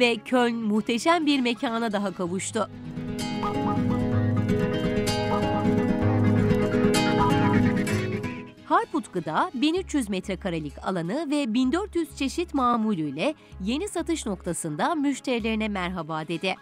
ve Köln muhteşem bir mekana daha kavuştu. Harput Gıda 1300 metrekarelik alanı ve 1400 çeşit mamulüyle yeni satış noktasında müşterilerine merhaba dedi.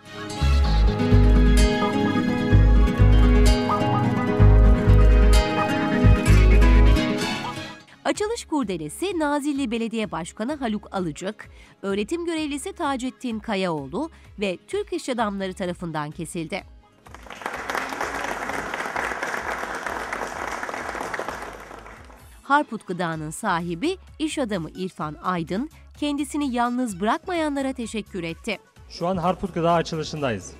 Açılış kurdelesi Nazilli Belediye Başkanı Haluk Alıcık, öğretim görevlisi Taceddin Kayaoğlu ve Türk İş Adamları tarafından kesildi. Harput Gıda'nın sahibi iş adamı İrfan Aydın, kendisini yalnız bırakmayanlara teşekkür etti. Şu an Harput Gıda açılışındayız.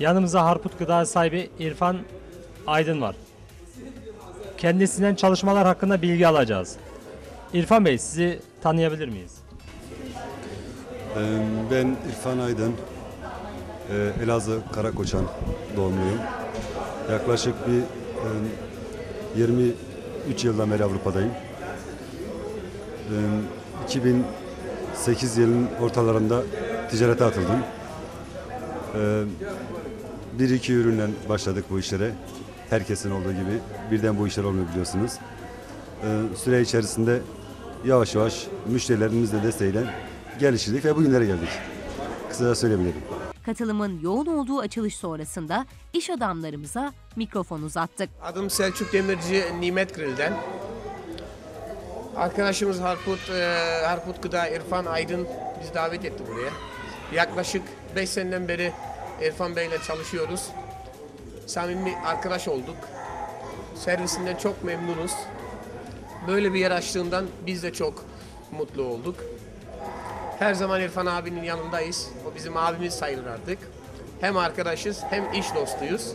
Yanımızda Harput Gıda sahibi İrfan Aydın var. Kendisinden çalışmalar hakkında bilgi alacağız. İrfan Bey sizi tanıyabilir miyiz? Ee, Ben İrfan Aydın, Ee, Elazığ Karakoçan doğumluyum. Yaklaşık bir e, 23 yıldan beri Avrupa'dayım. Ee, 2008 yılının ortalarında ticarete atıldım. Ee, Bir iki üründen başladık bu işlere. Herkesin olduğu gibi birden bu işler olmuyor biliyorsunuz. Ee, Süre içerisinde yavaş yavaş müşterilerimizle desteğiyle geliştirdik ve bugünlere geldik. Kısaca söyleyebilirim. Katılımın yoğun olduğu açılış sonrasında iş adamlarımıza mikrofon uzattık. Adım Selçuk Demirci Nimet Grill'den. Arkadaşımız Harput, e, Harput Gıda İrfan Aydın bizi davet etti buraya. Yaklaşık 5 seneden beri İrfan Bey ile çalışıyoruz. Samimi arkadaş olduk. Servisinden çok memnunuz. Böyle bir yer açtığından biz de çok mutlu olduk. Her zaman İrfan abinin yanındayız. O bizim abimiz sayılır artık. Hem arkadaşız hem iş dostuyuz.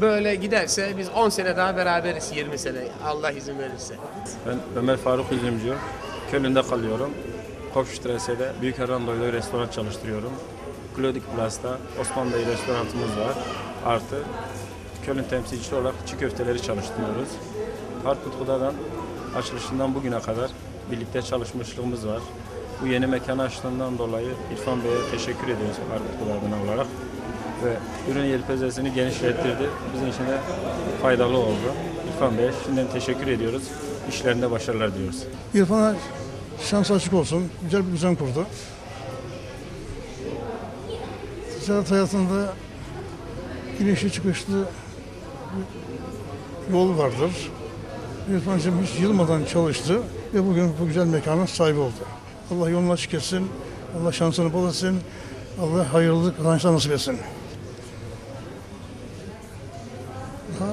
Böyle giderse biz 10 sene daha beraberiz 20 sene Allah izin verirse. Ben Ömer Faruk Üzümcü. Köln'de kalıyorum. Kopştrese'de Büyük Erandoy'da restoran çalıştırıyorum. Klodik Plus'ta Osman restoranımız var. Artı Köln temsilcisi olarak çiğ köfteleri çalıştırıyoruz. Harput Gıda'dan açılışından bugüne kadar birlikte çalışmışlığımız var. Bu yeni mekanı açtığından dolayı İrfan Bey'e teşekkür ediyoruz Harput Gıda'dan olarak. Ve ürün yelpazesini genişlettirdi. Bizim için de faydalı oldu. İrfan Bey'e şimdiden teşekkür ediyoruz. İşlerinde başarılar diliyoruz. İrfan'a şans açık olsun. Güzel bir düzen kurdu. Ticaret hayatında inişli çıkışlı yol vardır. İrfan'cığım hiç yılmadan çalıştı ve bugün bu güzel mekanın sahibi oldu. Allah yolunu açık etsin. Allah şansını bol etsin. Allah hayırlı kazançlar nasip etsin. Daha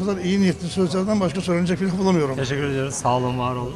bu- kadar iyi niyetli sözlerden başka söylenecek bir laf bulamıyorum. Teşekkür ediyoruz. Sağ olun, var olun.